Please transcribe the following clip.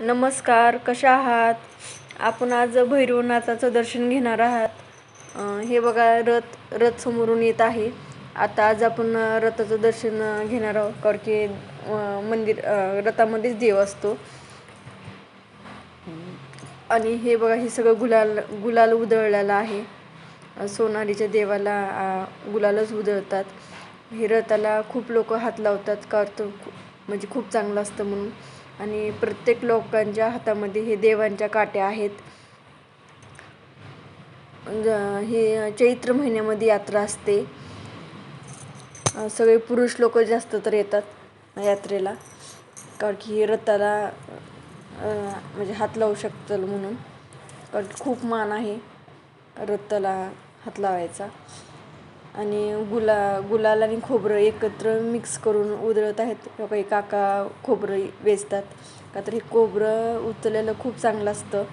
नमस्कार कशा आहात? आपण आज भैरवनाथाचं दर्शन घेणार आहात. हे बघा रथ रथ समोरून येत आहे. आता आज आपण रथाचं दर्शन घेणार आहोत कारण की मंदिर रथामध्येच देव असतो. आणि हे बघा हे सगळं गुलाल गुलाल उधळलेलं आहे. सोनारीच्या सोनालीच्या देवाला गुलालच उधळतात. हे रथाला खूप लोक हात लावतात का तर म्हणजे खूप चांगलं असतं म्हणून. आणि प्रत्येक लोकांच्या हातामध्ये हे देवांच्या काट्या आहेत. हे चैत्र महिन्यामध्ये यात्रा असते. सगळे पुरुष लोक जास्त तर येतात यात्रेला कारण की हे रथाला म्हणजे हात लावू शकतं म्हणून. कारण खूप मान आहे रथाला हात लावायचा. आणि गुला गुलाल आणि खोबरं एकत्र मिक्स करून उधळत आहेत. काही काका खोबरं वेचतात. का तर हे खोबरं उचललेलं खूप चांगलं असतं.